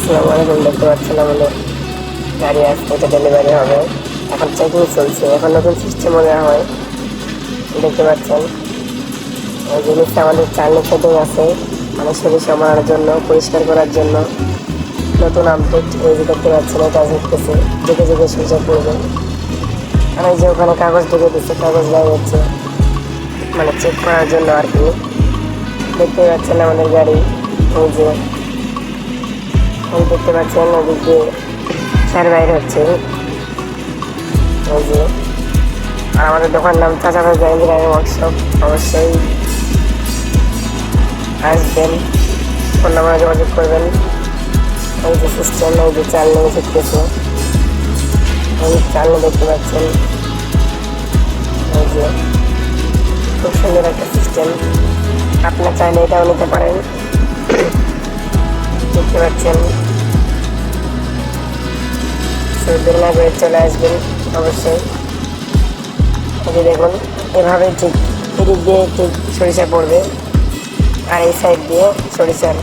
আসসালামু আলাইকুম দেখতে পাচ্ছেন আমাদের গাড়ি আসতে এটা ডেলিভারি হবে। এখন চেকিং চলছে। এখন নতুন সিস্টেম মনে হয়। দেখতে পাচ্ছেন। এই জিনিসটা আমাদের চালনি সেটিং আছে। মানে শরীর সামলানোর জন্য, পরিষ্কার করার জন্য। নতুন আপডেট এই যে দেখতে পাচ্ছেন, এটা যেতে যেতে সুইচ অফ করবেন। আর এই যে ওখানে কাগজ ঢুকে দিচ্ছে, কাগজ লাগিয়েছে মানে চেক করার জন্য আর কি। দেখতে পাচ্ছেন আমাদের গাড়ি। এই যে এই দেখতে পাচ্ছেন স্যার বাইরে হচ্ছে। এই যে, আর আমাদের দোকান নাম চাচা ভাই ইঞ্জিনিয়ারিং ওয়ার্কশপ অবশ্যই আসবেন। ফোন নাম্বারে যোগাযোগ করবেন। এই যে সিস্টেম এই যে চাল নিয়ে শিখতেছে এই চাল দেখতে পাচ্ছেন। যে, খুব সুন্দর একটা সিস্টেম আপনার চাইলে এটাও নিতে পারেন। দেখতে পাচ্ছেন। না করে চলে আসবেন, অবশ্যই। এই দেখুন এভাবে ঠিক এদিক দিয়ে ঠিক সরিষা পড়বে, আর এই সাইড দিয়ে সরিষার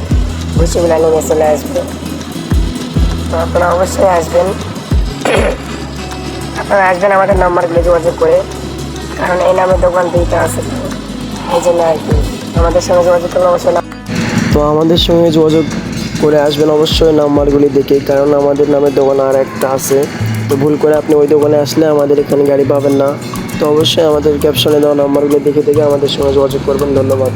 ভুসিগুলো নেমে চলে আসবে। তো আপনারা অবশ্যই আসবেন। আপনারা আসবেন আমাদের নাম্বারগুলো যোগাযোগ করে, কারণ এই নামে দোকান দুইটা আছে। এই জন্য আর কি, আমাদের সঙ্গে যোগাযোগ করলে অবশ্যই তো আমাদের সঙ্গে যোগাযোগ করে আসবেন অবশ্যই নাম্বারগুলি দেখে, কারণ আমাদের নামে দোকান আর একটা আছে। তো ভুল করে আপনি ওই দোকানে আসলে আমাদের এখানে গাড়ি পাবেন না। তো অবশ্যই আমাদের ক্যাপশনে দেওয়া নাম্বারগুলি দেখে দেখে আমাদের সঙ্গে যোগাযোগ করবেন। ধন্যবাদ।